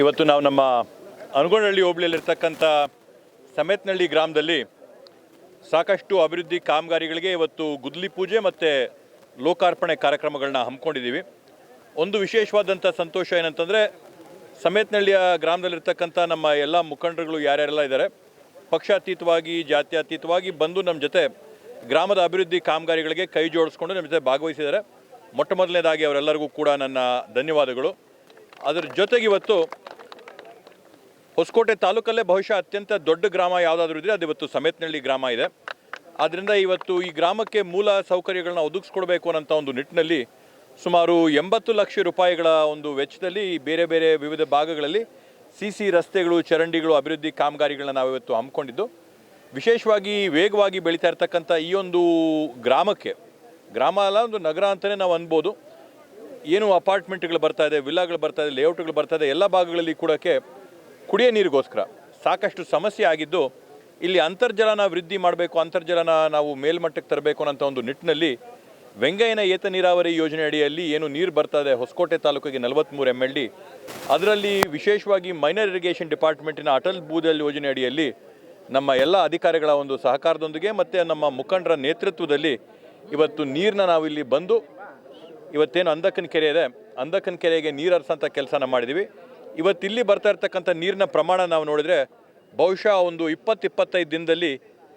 ಇವತ್ತು ನಾವು ನಮ್ಮ ಅನಗೊಂಡಹಳ್ಳಿ ಹೋಬಳಿಯಲ್ಲಿರ್ತಕ್ಕಂಥ ಸಮೇತನಹಳ್ಳಿ ಗ್ರಾಮದಲ್ಲಿ ಸಾಕಷ್ಟು ಅಭಿವೃದ್ಧಿ ಕಾಮಗಾರಿಗಳಿಗೆ ಇವತ್ತು ಗುದ್ಲಿ ಪೂಜೆ ಮತ್ತು ಲೋಕಾರ್ಪಣೆ ಕಾರ್ಯಕ್ರಮಗಳನ್ನ ಹಮ್ಮಿಕೊಂಡಿದ್ದೀವಿ. ಒಂದು ವಿಶೇಷವಾದಂಥ ಸಂತೋಷ ಏನಂತಂದರೆ ಸಮೇತನಹಳ್ಳಿಯ ಗ್ರಾಮದಲ್ಲಿರ್ತಕ್ಕಂಥ ನಮ್ಮ ಎಲ್ಲ ಮುಖಂಡರುಗಳು ಯಾರ್ಯಾರೆಲ್ಲ ಇದ್ದಾರೆ, ಪಕ್ಷಾತೀತವಾಗಿ, ಜಾತ್ಯತೀತವಾಗಿ ಬಂದು ನಮ್ಮ ಜೊತೆ ಗ್ರಾಮದ ಅಭಿವೃದ್ಧಿ ಕಾಮಗಾರಿಗಳಿಗೆ ಕೈ ಜೋಡಿಸ್ಕೊಂಡು ನಮ್ಮ ಜೊತೆ ಭಾಗವಹಿಸಿದ್ದಾರೆ. ಮೊಟ್ಟ ಮೊದಲನೇದಾಗಿ ಅವರೆಲ್ಲರಿಗೂ ಕೂಡ ನನ್ನ ಧನ್ಯವಾದಗಳು. ಅದರ ಜೊತೆಗೆ ಇವತ್ತು ಹೊಸಕೋಟೆ ತಾಲೂಕಲ್ಲೇ ಬಹುಶಃ ಅತ್ಯಂತ ದೊಡ್ಡ ಗ್ರಾಮ ಯಾವುದಾದ್ರೂ ಇದ್ರೆ ಅದು ಇವತ್ತು ಸಮೇತನಹಳ್ಳಿ ಗ್ರಾಮ ಇದೆ. ಆದ್ದರಿಂದ ಇವತ್ತು ಈ ಗ್ರಾಮಕ್ಕೆ ಮೂಲ ಸೌಕರ್ಯಗಳನ್ನ ಒದಗಿಸ್ಕೊಡ್ಬೇಕು ಅನ್ನೋಂಥ ಒಂದು ನಿಟ್ಟಿನಲ್ಲಿ ಸುಮಾರು ಎಂಬತ್ತು ಲಕ್ಷ ರೂಪಾಯಿಗಳ ಒಂದು ವೆಚ್ಚದಲ್ಲಿ ಬೇರೆ ಬೇರೆ ವಿವಿಧ ಭಾಗಗಳಲ್ಲಿ ಸಿ ಸಿ ರಸ್ತೆಗಳು, ಚರಂಡಿಗಳು, ಅಭಿವೃದ್ಧಿ ಕಾಮಗಾರಿಗಳನ್ನ ನಾವು ಇವತ್ತು ಹಮ್ಮಿಕೊಂಡಿದ್ದು. ವಿಶೇಷವಾಗಿ ವೇಗವಾಗಿ ಬೆಳೀತಾ ಇರ್ತಕ್ಕಂಥ ಈ ಒಂದು ಗ್ರಾಮಕ್ಕೆ, ಗ್ರಾಮ ಅಲ್ಲ, ಒಂದು ನಗರ ಅಂತಲೇ ನಾವು ಅನ್ಬೋದು. ಏನು ಅಪಾರ್ಟ್ಮೆಂಟ್ಗಳು ಬರ್ತಾ ಇದೆ, ವಿಲ್ಲಾಗಳು ಬರ್ತಾ ಇದೆ, ಲೇಔಟ್ಗಳು ಬರ್ತಾ ಇದೆ, ಎಲ್ಲ ಭಾಗಗಳಲ್ಲಿ ಕೂಡಕ್ಕೆ ಕುಡಿಯೋ ನೀರಿಗೋಸ್ಕರ. ಸಾಕಷ್ಟು ಸಮಸ್ಯೆ ಆಗಿದ್ದು, ಇಲ್ಲಿ ಅಂತರ್ಜಲನ ವೃದ್ಧಿ ಮಾಡಬೇಕು, ಅಂತರ್ಜಲನ ನಾವು ಮೇಲ್ಮಟ್ಟಕ್ಕೆ ತರಬೇಕು ಅನ್ನೋಂಥ ಒಂದು ನಿಟ್ಟಿನಲ್ಲಿ ವೆಂಗಯ್ಯನ ಏತ ನೀರಾವರಿ ಯೋಜನೆ ಅಡಿಯಲ್ಲಿ ಏನು ನೀರು ಬರ್ತಾ ಇದೆ, ಹೊಸಕೋಟೆ ತಾಲೂಕಿಗೆ ನಲವತ್ತ್ಮೂರು ಎಂ ಎಲ್ ಡಿ ಅದರಲ್ಲಿ ವಿಶೇಷವಾಗಿ ಮೈನರ್ ಇರಿಗೇಷನ್ ಡಿಪಾರ್ಟ್ಮೆಂಟಿನ ಅಟಲ್ ಭೂದಲ್ ಯೋಜನೆ ಅಡಿಯಲ್ಲಿ ನಮ್ಮ ಎಲ್ಲ ಅಧಿಕಾರಿಗಳ ಒಂದು ಸಹಕಾರದೊಂದಿಗೆ ಮತ್ತು ನಮ್ಮ ಮುಖಂಡರ ನೇತೃತ್ವದಲ್ಲಿ ಇವತ್ತು ನೀರನ್ನ ಇಲ್ಲಿ ಬಂದು ಇವತ್ತೇನು ಅಂದಕ್ಕನ ಕೆರೆ ಇದೆ ಅಂದಕ್ಕನ ಕೆರೆಗೆ ನೀರು ಹರಿಸೋಂಥ ಕೆಲಸನ ಮಾಡಿದ್ದೀವಿ ಇವತ್ತು ಇಲ್ಲಿ ಬರ್ತಾ ಇರ್ತಕ್ಕಂಥ ನೀರಿನ ಪ್ರಮಾಣ ನಾವು ನೋಡಿದ್ರೆ ಬಹುಶಃ ಒಂದು ಇಪ್ಪತ್ತು ಇಪ್ಪತ್ತೈದು ದಿನದಲ್ಲಿ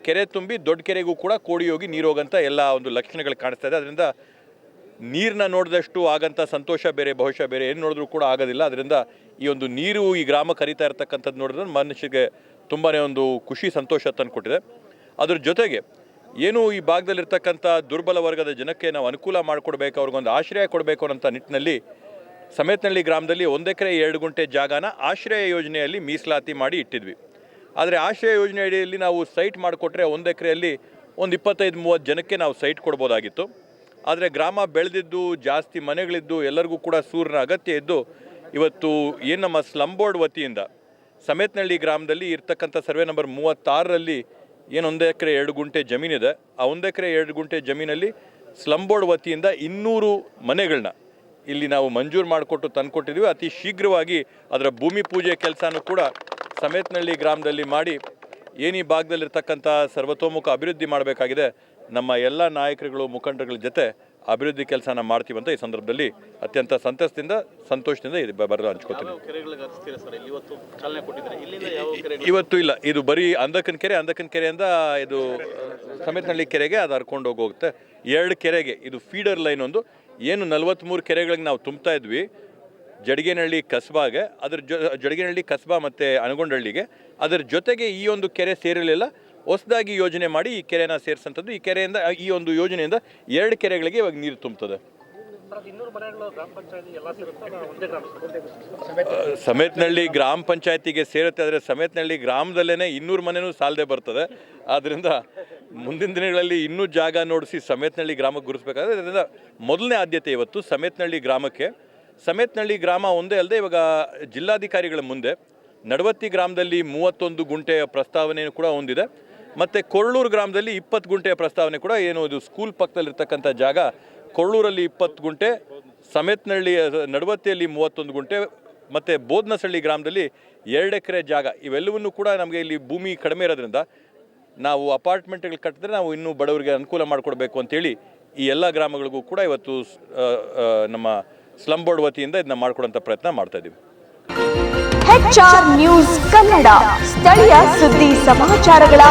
ಕೆರೆ ತುಂಬಿ ದೊಡ್ಡ ಕೆರೆಗೂ ಕೂಡ ಕೋಡಿ ಹೋಗಿ ನೀರು ಹೋಗಂಥ ಎಲ್ಲ ಒಂದು ಲಕ್ಷಣಗಳು ಕಾಣಿಸ್ತಾ ಇದೆ. ಅದರಿಂದ ನೀರನ್ನ ನೋಡಿದಷ್ಟು ಆಗಂಥ ಸಂತೋಷ ಬೇರೆ, ಬಹುಶಃ ಬೇರೆ. ಏನು ನೋಡಿದ್ರೂ ಕೂಡ ಆಗೋದಿಲ್ಲ. ಅದರಿಂದ ಈ ಒಂದು ನೀರು ಈ ಗ್ರಾಮ ಕರಿತಾ ಇರ್ತಕ್ಕಂಥದ್ದು ನೋಡಿದ್ರೆ ಮನುಷ್ಯಗೆ ತುಂಬಾ ಒಂದು ಖುಷಿ, ಸಂತೋಷ ತಂದುಕೊಟ್ಟಿದೆ ಅದ್ರ ಜೊತೆಗೆ ಏನು ಈ ಭಾಗದಲ್ಲಿರ್ತಕ್ಕಂಥ ದುರ್ಬಲ ವರ್ಗದ ಜನಕ್ಕೆ ನಾವು ಅನುಕೂಲ ಮಾಡಿಕೊಡ್ಬೇಕು, ಅವ್ರಿಗೊಂದು ಆಶ್ರಯ ಕೊಡಬೇಕು ಅನ್ನೋಂಥ ನಿಟ್ಟಿನಲ್ಲಿ ಸಮೇತನಹಳ್ಳಿ ಗ್ರಾಮದಲ್ಲಿ ಒಂದು ಎಕರೆ ಎರಡು ಗುಂಟೆ ಜಾಗನ ಆಶ್ರಯ ಯೋಜನೆಯಲ್ಲಿ ಮೀಸಲಾತಿ ಮಾಡಿ ಇಟ್ಟಿದ್ವಿ. ಆದರೆ ಆಶ್ರಯ ಯೋಜನೆ ಅಡಿಯಲ್ಲಿ ನಾವು ಸೈಟ್ ಮಾಡಿಕೊಟ್ರೆ ಒಂದು ಎಕರೆಯಲ್ಲಿ ಒಂದು ಇಪ್ಪತ್ತೈದು ಮೂವತ್ತು ಜನಕ್ಕೆ ನಾವು ಸೈಟ್ ಕೊಡ್ಬೋದಾಗಿತ್ತು. ಆದರೆ ಗ್ರಾಮ ಬೆಳೆದಿದ್ದು, ಜಾಸ್ತಿ ಮನೆಗಳಿದ್ದು, ಎಲ್ಲರಿಗೂ ಕೂಡ ಸೂರ್ಯನ ಅಗತ್ಯ ಇದ್ದು ಇವತ್ತು ಏನು ನಮ್ಮ ಸ್ಲಮ್ ಬೋರ್ಡ್ ವತಿಯಿಂದ ಸಮೇತನಹಳ್ಳಿ ಗ್ರಾಮದಲ್ಲಿ ಇರ್ತಕ್ಕಂಥ ಸರ್ವೆ ನಂಬರ್ ಮೂವತ್ತಾರರಲ್ಲಿ ಏನು ಒಂದು ಎಕರೆ ಎರಡು ಗುಂಟೆ ಜಮೀನಿದೆ, ಆ ಒಂದು ಎಕರೆ ಎರಡು ಗುಂಟೆ ಜಮೀನಲ್ಲಿ ಸ್ಲಂ ಬೋರ್ಡ್ ವತಿಯಿಂದ ಇನ್ನೂರು ಮನೆಗಳನ್ನ ಇಲ್ಲಿ ನಾವು ಮಂಜೂರು ಮಾಡಿಕೊಟ್ಟು ತಂದುಕೊಟ್ಟಿದ್ದೀವಿ ಅತಿ ಶೀಘ್ರವಾಗಿ ಅದರ ಭೂಮಿ ಪೂಜೆ ಕೆಲಸನೂ ಕೂಡ ಸಮೇತನಹಳ್ಳಿ ಗ್ರಾಮದಲ್ಲಿ ಮಾಡಿ ಏನೀ ಭಾಗದಲ್ಲಿರ್ತಕ್ಕಂಥ ಸರ್ವತೋಮುಖ ಅಭಿವೃದ್ಧಿ ಮಾಡಬೇಕಾಗಿದೆ. ನಮ್ಮ ಎಲ್ಲ ನಾಯಕರುಗಳು ಮುಖಂಡರುಗಳ ಜೊತೆ ಅಭಿವೃದ್ಧಿ ಕೆಲಸನ ಮಾಡ್ತೀವಿ ಅಂತ ಈ ಸಂದರ್ಭದಲ್ಲಿ ಅತ್ಯಂತ ಸಂತಸದಿಂದ ಸಂತೋಷದಿಂದ ಇದು ಬರಲು ಹಂಚ್ಕೋತೀನಿ. ಇವತ್ತು ಇಲ್ಲ. ಇದು ಬರೀ ಅಂದಕನ ಕೆರೆ ಅಂದಕನ ಕೆರೆಯಿಂದ ಇದು ಸಮೇತನಹಳ್ಳಿ ಕೆರೆಗೆ ಅದು ಹರ್ಕೊಂಡು ಹೋಗುತ್ತೆ ಎರಡು ಕೆರೆಗೆ, ಇದು ಫೀಡರ್ ಲೈನ್ ಒಂದು, ಏನು ನಲವತ್ತ್ಮೂರು ಕೆರೆಗಳಿಗೆ ನಾವು ತುಂಬ್ತಾ ಇದ್ವಿ. ಜಡಗೇನಹಳ್ಳಿ ಕಸ್ಬಾಗೆ, ಅದ್ರ ಜೊ, ಜಡಗೇನಹಳ್ಳಿ ಕಸ್ಬಾ ಮತ್ತು ಅನಗೊಂಡಹಳ್ಳಿಗೆ ಅದರ ಜೊತೆಗೆ ಈ ಒಂದು ಕೆರೆ ಸೇರಿರಲಿಲ್ಲ. ಹೊಸದಾಗಿ ಯೋಜನೆ ಮಾಡಿ ಈ ಕೆರೆನ ಸೇರಿಸಂಥದ್ದು ಈ ಕೆರೆಯಿಂದ, ಈ ಒಂದು ಯೋಜನೆಯಿಂದ ಎರಡು ಕೆರೆಗಳಿಗೆ ಇವಾಗ ನೀರು ತುಂಬ್ತದೆ. ಸಮೇತನಹಳ್ಳಿ ಗ್ರಾಮ ಪಂಚಾಯತಿಗೆ ಸೇರುತ್ತೆ ಆದರೆ ಸಮೇತನಹಳ್ಳಿ ಗ್ರಾಮದಲ್ಲೇ ಇನ್ನೂರು ಮನೆಯೂ ಸಾಲದೆ ಬರ್ತದೆ. ಆದ್ದರಿಂದ ಮುಂದಿನ ದಿನಗಳಲ್ಲಿ ಇನ್ನೂ ಜಾಗ ನೋಡಿಸಿ ಸಮೇತನಹಳ್ಳಿ ಗ್ರಾಮಕ್ಕೆ ಗುರುತಿಸ್ಬೇಕಾದ್ರೆ ಅದರಿಂದ ಮೊದಲನೇ ಆದ್ಯತೆ ಇವತ್ತು ಸಮೇತನಹಳ್ಳಿ ಗ್ರಾಮಕ್ಕೆ. ಸಮೇತನಹಳ್ಳಿ ಗ್ರಾಮ ಒಂದೇ ಅಲ್ಲದೆ ಇವಾಗ ಜಿಲ್ಲಾಧಿಕಾರಿಗಳ ಮುಂದೆ ನಡವತ್ತಿ ಗ್ರಾಮದಲ್ಲಿ ಮೂವತ್ತೊಂದು ಗುಂಟೆಯ ಪ್ರಸ್ತಾವನೆಯೂ ಕೂಡ ಹೊಂದಿದೆ. ಮತ್ತು ಕೊಳ್ಳೂರು ಗ್ರಾಮದಲ್ಲಿ ಇಪ್ಪತ್ತು ಗುಂಟೆಯ ಪ್ರಸ್ತಾವನೆ ಕೂಡ ಏನು ಇದು ಸ್ಕೂಲ್ ಪಕ್ಕದಲ್ಲಿರ್ತಕ್ಕಂಥ ಜಾಗ ಕೊಳ್ಳೂರಲ್ಲಿ ಇಪ್ಪತ್ತು ಗುಂಟೆ ಸಮೇತನಹಳ್ಳಿ ನಡವತ್ತಿಯಲ್ಲಿ ಮೂವತ್ತೊಂದು ಗುಂಟೆ ಮತ್ತು ಬೋದ್ನಸಳ್ಳಿ ಗ್ರಾಮದಲ್ಲಿ ಎರಡು ಎಕರೆ ಜಾಗ. ಇವೆಲ್ಲವನ್ನೂ ಕೂಡ ನಮಗೆ ಇಲ್ಲಿ ಭೂಮಿ ಕಡಿಮೆ ಇರೋದ್ರಿಂದ ನಾವು ಅಪಾರ್ಟ್ಮೆಂಟ್ಗಳು ಕಟ್ಟಿದ್ರೆ ನಾವು ಇನ್ನೂ ಬಡವರಿಗೆ ಅನುಕೂಲ ಮಾಡಿಕೊಡ್ಬೇಕು ಅಂತೇಳಿ ಈ ಎಲ್ಲ ಗ್ರಾಮಗಳಿಗೂ ಕೂಡ ಇವತ್ತು ನಮ್ಮ ಸ್ಲಂ ಬೋರ್ಡ್ ವತಿಯಿಂದ ಇದನ್ನ ಮಾಡಿಕೊಡುವಂಥ ಪ್ರಯತ್ನ ಮಾಡ್ತಾ ಇದ್ದೀವಿ. ನ್ಯೂಸ್ ಕನ್ನಡ, ಸ್ಥಳೀಯ ಸುದ್ದಿ ಸಮಾಚಾರಗಳ